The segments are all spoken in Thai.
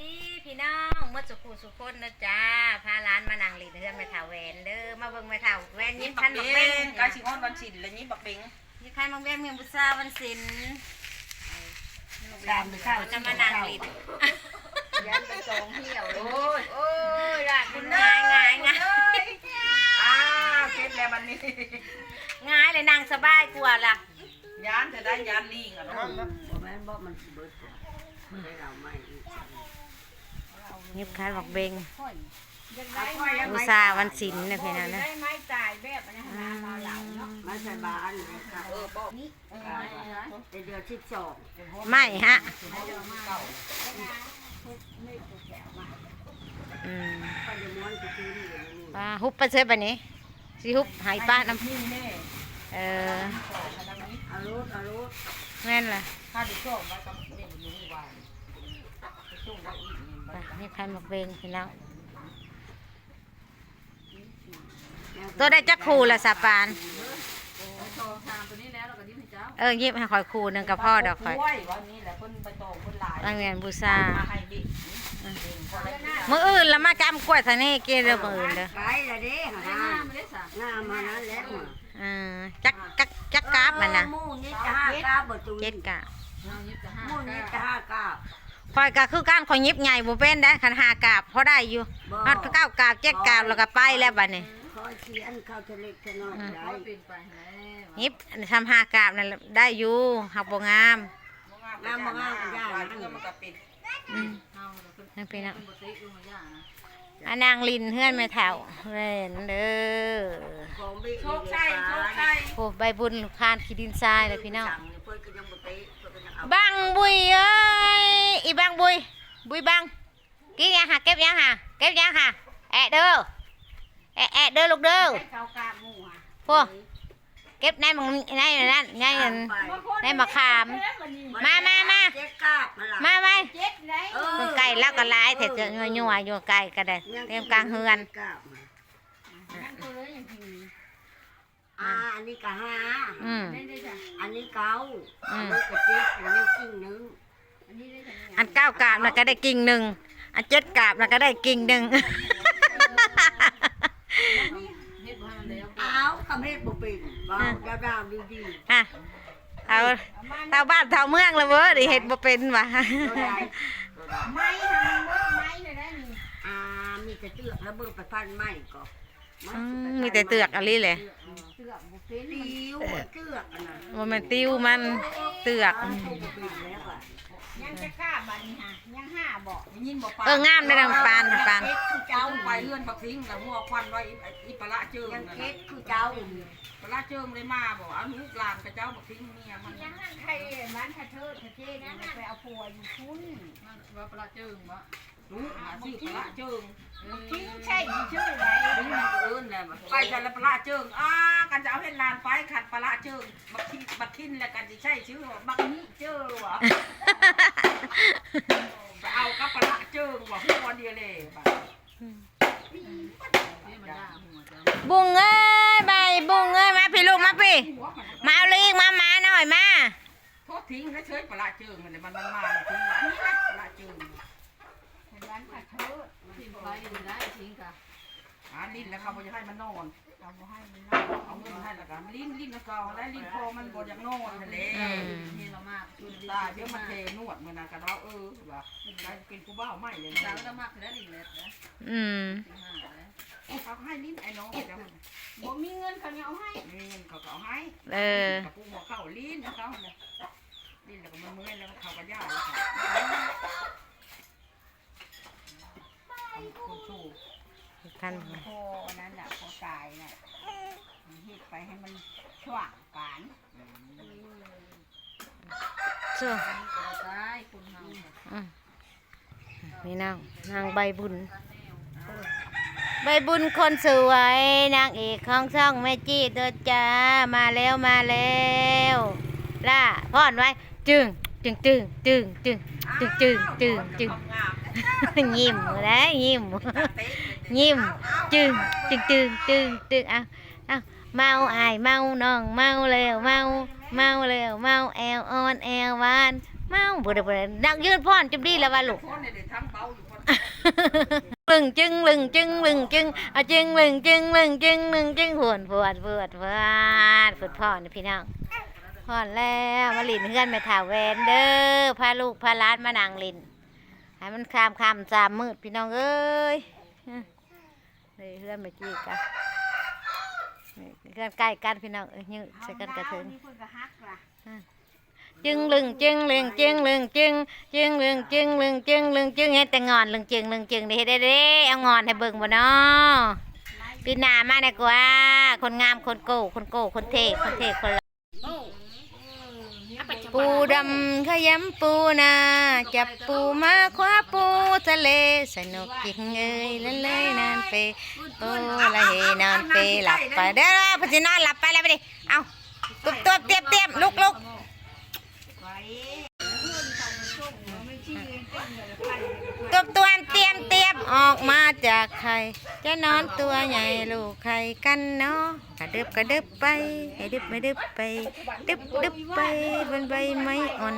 ดีพี่น้องเมื่อสุขุสุคนนะจ้าพาร้านมานั่งลินเฮือนแม่ถาแหวนเด้อมาเบิ่งแม่ถาแหวนยิ้มคันบักเบ้งกาชิงอนวันฉินเลยนี่บักเบงยิ้มคันบักเบ้งเมียงบุษาวันศิลป์ตามไปข้าวเราจะมานั่งลินยันไปสองเที่ยวเลยโอ้ยโอ้ยราดคุคุณณง่ายง่ายง่ายอ้าวเก็บแล้วมันนี่ง่ายเลยนั่งสบายกว่าล่ะยานจะได้ยานลิงอะเนาะบ่แม่นบ่มันสิเบิดตัวให้เราไม่ เงียบคานบอกเบงอุซาวันศิลป์นะพี่น้องนะไม่ฮะฮุบาะเออฮะปลาฮุบปลาเชยบันนี้ซีฮุบหายป้าน้ำเออแม่นล่ะข้มาต้เล่ มีใครมาเบงพี่น้วตัวได้จะกคูละสาปาน เออยิบให้คอยคูนึงกับพ่อดอกคอยตั้งเงินบูชามืออื่นละมาจำกล้วยทะนี่กินเรือมืออื่นเด้อจักจักจักกาบมันนะเจ็ดกาบเจะห้าดกาบ มูนี่จะห้ากาบคอยก็คือการคอยยิบใหญ่บ่เป็นได้คันหากราบพอได้อยู่ฮอดเก้ากราบเจ็ดกราบแล้วก็ไปแล้วบัดนี้คอยเขียนเข้าทะเลทะนองได้ยิบทำหากราบนั่นได้อยู่หักบ่งามงามงามยากเรื่องมันก็เป็นอืมนั่นเป็นอะอันนางลินเฮือนแม่เฒ่าเล่นเด้อของบิ๊กโชคชัยโชคชัยโอ้ใบบุญคานขี้ดินทรายเลยพี่น้อง băng bùi ơi. Y băng bùi. Bùi băng. Kí nha hà, kép nha hà, kép nha hà. Ẹ đưa ẹ ẹ đưa lục đưa phô. Kép này bằng này là này là này mà khám ma ma ma. Ma ma. Con cày lao còn lại thì chuyện nhua nhua cày cái này thêm càng hơn อันนี้ก็ห้าอืมอันนี้เก้าอันนี้ก็เจ็ดอันนี้กิ่งหนึ่งอันไเก้ากาบนะก็ได้กิ่งหนึ่งอันเจ็ดกาบนะก็ได้กิ่งหนึ่งเอาคำเฮ็ดบ่เป็นบาวดาวดาวดีดีอาเตาบ้านเตาเมืองเลยเว้ยดิเห็ดบ่เป็นว่ะ ๆตัไม้เบิกไม้เลยได้นี่อ่ามีแต่เตือกแล้วเบิ่งไปพันไม้ก็อืมีแต่เตือกอะไรเลย บ่เป็นติ้วเตือกอันนั้นว่ามันติ้วมันเตือกยังจะกล้าบัดนี้ฮะยังห้าบอกยินบอกเอองามได้ดังปานปานคือเจ้าเอาไปเลื่อนบักทิ้งแล้วหัวควันไว้อีปลาเจิงยังนั่นเค็น่ะดคือเจ้าปลาเจิงเลยมาบอกเอาลูกหลานกับเจ้าบักทิ้งเมียมันยังหันใครมันถ้าเธอถ้าเจ๊นะไปเอาผัวอยู่คุณว่าปลาเจิงวะลูกหาชื่อปลาเจิงทิ้งใช่ชื่อไหนทิ้งมันก็เอิ้นแหละไปกันแล้วปลาเจิงอ้ากันจะเอาเห็นลานไปขัดปลาเจิงบักทิ้งบักทิ้นแล้วกันจะใช่ชื่อบักนี้เจิงวะไปเอากับปลาเจิงบอกหัวเดียวเลยบักบุ้งเอ้ยใบบุ้งเอ้ยมาพี่ลูกมาพี่หัวมันมาเอาลีกมาหมาหน่อยมา โทษทิ้งแล้วเฉยปลาเจิงมันเลยมันมันมาทิ้งว่านี่นะปลาเจิง เห็นร้านถ้าเธอทิ้งไปดีได้ทิ้งกะอ่าลิ้นแล้วเขาบอกจะให้มันนอนเอาบ่ให้มันเอาเงินให้แล้วกันลิ้นลิ้นแล้วก็แล้วลิ้นพอมันบ่อยากนอนทะเลอืมนี่เรามากตาเดี๋ยวมันเทนวดมันนะกันว่าเออว่าได้เป็นกูบ้าไม่เลยสาวนะเรามากแล้วดิ่งเล็ดนะอืมทิ้งห้าแล้วเขาให้ลิ้นไอ้น้องเดี๋ยวมันบ่มีเงินเขาเนี่ยเอาให้มีเงินเขาก็เอาให้เออกับปูหัวเข้าลิ้นเขาเนี่ยลิ้นแล้วก็มันเมื่อยแล้วเขาก็ย่าเลยค่ะ คุณชูท่านพอนั้นน่ะพอตายน่ะเฮ็ดไปให้มันช่วงการสู้ก็ตายคุณเฮานี่นางนางใบบุญ ใบบุญคนสวยนางเอกของช่องแม่จี้ตัวจ้ามาแล้วมาแล้วล่าพ่อนไว้จึงจึงจึงจึงจึงจึงจึงจึงจึงง ยิ้มแล้วยิ้มเต๊ะยิ้มจึงจึงจึงจึงจึงเอาเอาเมาอายเมาน้องเมาแล้วเมาเมาแล้วเมาแอวอ่อนแอวหวานเมาบ่ได้บ่ได้ดังยืนพรจุบดีแล้วว่าลูกคนเนี่ยเดี๋ยวทั้งเบาอยู่คนลึงจึงลึงจึงลึงจึงอะจึงลึงจึงลึงจึงลึงจึงหวนปวดปวดปวดปวดพ่อนี่พี่น้องพ่อนแล้วมาลินเฮือนแม่ถาแวนเด้อพาลูกพาหล้านมานั่งลิน ให้มันคามคามจามมืดพี่น้องเอ้ยเลยเฮือนแม่จีกะนี่เฮือนใกล้กันพี่น้องเอ้ยยืดใส่กันกระเทิงนี่เพิ่นก็ฮักล่ะจึงลึงจึงลึงจึงลึงจึงจึงลึงจึงลึงจึงลึงจึงเฮ็ดแต่งอนลึงจึงลึงจึงได้เฮ็ดได้เด้เอางอนให้เบิ่งบ่เนาะปีหน้ามาได้กว่า คนงามคนโก้คนโก้คนเท่คนเท่คนละ ปูดำขยำปูนาจับปูมาคว้าปูทะเลสนุกจริงเอ้ยเล่นเลยนานไปโอ้ละเฮนานไปหลับไปเด้อพี่สินอนหลับไปแล้วไปดิเอาตุบตัวเตียมเตียมลุกลุกไว้เพิ่นเขาส่งไม่ชี้เองเต้นเลยพันตัว ออกมาจากไข่จะนอนตัวใหญ่ลูกไข่กันเนาะกระดึบกระดึบไปให้ดึบไม่ดึบไป ดึบดึบไปบนใบไม้อ่อน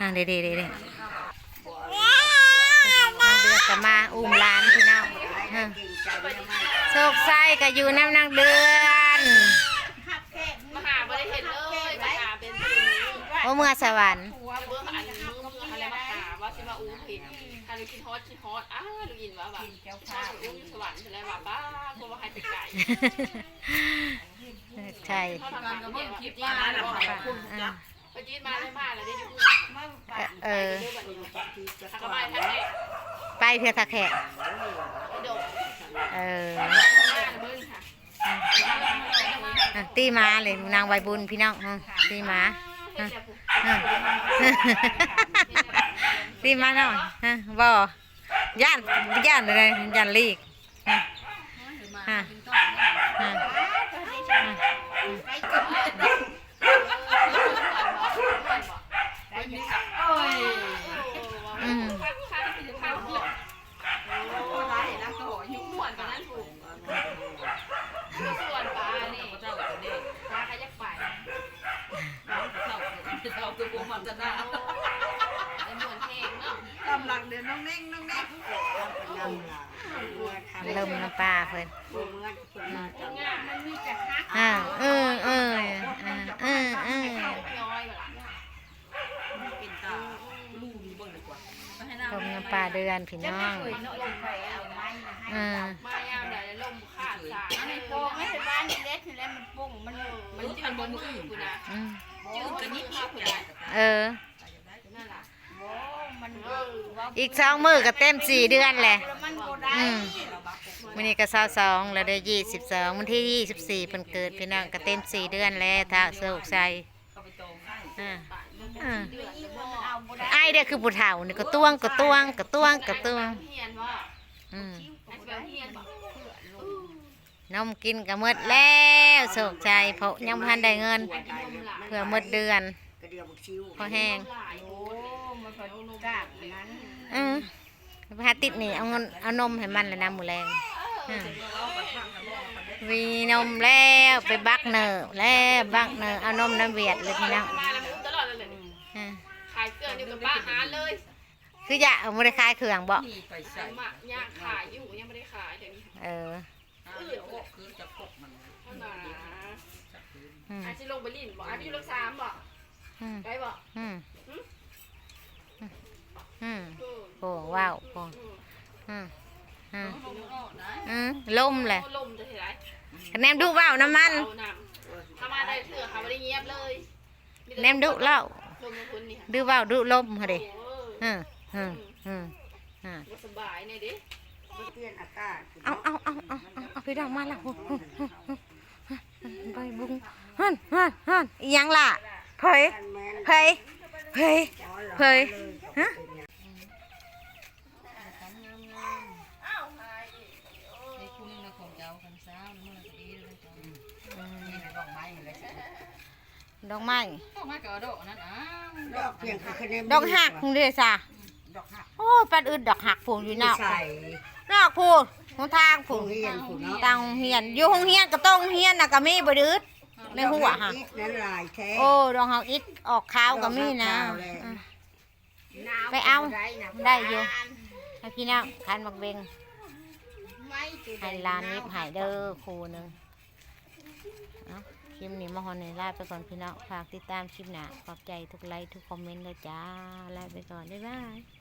อะเดี๋ยวเดี๋ยวเดี๋ยวเดี๋ยวน้องเดือกมาอุ้มลานพี่น้องฮะเก่งใจนะมันโชคไส้ก็อยู่น้ำนางเดือนมหาไม่ได้เห็นเลยมหาเป็นสิ่งโอ้เมื่อสวรรค์ เมื่ออันมืออะไรมา หาว่าสิมาอู้ผิดถ้าลูกกินฮอตกินฮอตอ้าลูกอินว่าแบบชอบอู้สวรรค์อะไรว่าบ้ากลัวว่าใครไปไก่ใช่เขาทำงานกับเพื่อนคลิปมามาแล้แล้ววขอบคุณจ้ะไปจีนมาได้มาแล้วได้ดูเออทางกระบายท่านเนี่ยไปเพื่อตะแขกไปโดดเออหน้าเบิ้ลค่ะอะตีหมาเลยนางใบบุญพี่น้องอะตีหมาเห็นแตีมาหน่อยอะบ่ย่านย่านอะไรย่านลีกอะอะอะอืมข้างข้างที่จะข้างหัวโอ้ร้ายนะก็บยุ่งส่นตอนนั้นถูกส่วปลานี่เจ้าตัวนี้ กำลังเดินน้องเน่งน้องเน่งนำล่ะเมื่อทำลมน้ำปลาเพิ่นเมื่อเพิ่นมาทำง่ายมันมีแต่ฮักอ่าเออเอออ่าเออเออย้อยแบบกินตาลูกเบิ่งดีกว่าลมน้ำปลาเดือนพี่น้องอ่ามายามใดลมขาดสายในโป่งไม่ใช่บ้านเล็กแล้วมันปุ่งมันมันจืดบนมือกูนะอื อีกสองมือก็เต็มสี่เดือนแหละอืมวันนี้ก็เศร้าสองแล้วได้ยี่สิบสองวันที่ยี่สิบสี่เพิ่นเกิดพี่น้องก็เต็มสี่เดือนแล้วถ้าโศกใจเขาไปโตให้อ่าอ่าเดือดเลยพ่อเอาบ่ได้ไอ้เด้อคือผู้เฒ่านี่ก็ต้วงก็ต้วงก็ต้วงก็ต้วงนว่าอืมไอ้เบลเฮียนบอกนมกินก็หมดแล้วโศกใจเพราะยังบ่ทันได้เงิน เพื่อหมดเดือนเดียวบักชิวพอแห้ง หลายโอ้มันพอดูกากนั้นอืมพาติดนี่เอาเงินเอานมให้มันเลยนะหมูแรงอืมวีนมแล้วไปบักเนอร์แล้วบักเนอร์เอานมน้ำเวียดเลยพี่น้องมาแล้วมึงตลอดเลยอ่าขายเกลืออยู่กับป้าหาเลยคืออยากเอามือคายเครื่องบ่นี่ไปใส่หมักย่างขายอยู่ยังไม่ได้ขายเดี๋ยวนี้เออเดี๋ยวก็คือจะพกมันเท่านั้นอืมอาจจะลงไปลิ่นบอกอาจจะอยู่รักสามบอกอืมได้บอกอืม อืมเออโอ้ว้าวโอ้อืมอืมอืมลมเลยลมจะเท่าไรคะแนนดุว้าวน้ำมันเอานำถ้ามาได้เถื่อค่ะไม่ได้เงียบเลยคะแนนดุเล่าลมคุณนี่ค่ะดุว้าวดุลมฮะเดิโอ้อืมอืมอืมอ่าก็สบายเนี่ยดิเปลี่ยนอากาศเอาเอาเอาเอาเอาเอาไปดังมาแล้วไปบุ้งฮันฮันฮันอีหยังล่ะเผยแม่นเผยเผยเผยฮะ ในคุ้มนะของเจ้าคันซ้าวนู่นก็ดีเลยจ้า ดอกไม้อะไรสิ ดอกไม้ต้องมากับดอกนั้นอ้าวดอกเพียงคือคะแนนดอกหักคุณเดซ่าดอกหักโอ้ปัดอึดดอกหักผูกอยู่นอกใส่นอกผูกหนทางผูผู้กเรียนผู้เนาะตังเฮียนอยู่ห้องเฮียนก็ต้องเฮียนน่ะก็มีบ่ไดอึดในหัวฮะอีกนั้นลายแท้โอ้ดอกหักอิดออกขาวก็มีนะดอกหักอิฐขาวแลอะหนาวไปเอาได้นะได้อยู่ให้พี่น้องคันมักเบงไว้ตัวใดให้ลานนิบใหายเด้อครูหนึ่งเอ้า คลิปนี้มาฮอนในลาไปก่อนพี่น้องฝากติดตามคลิปหนาขอบใจทุกไลค์ทุกคอมเมนต์เลยจ้าลาไปก่อน บ๊ายบาย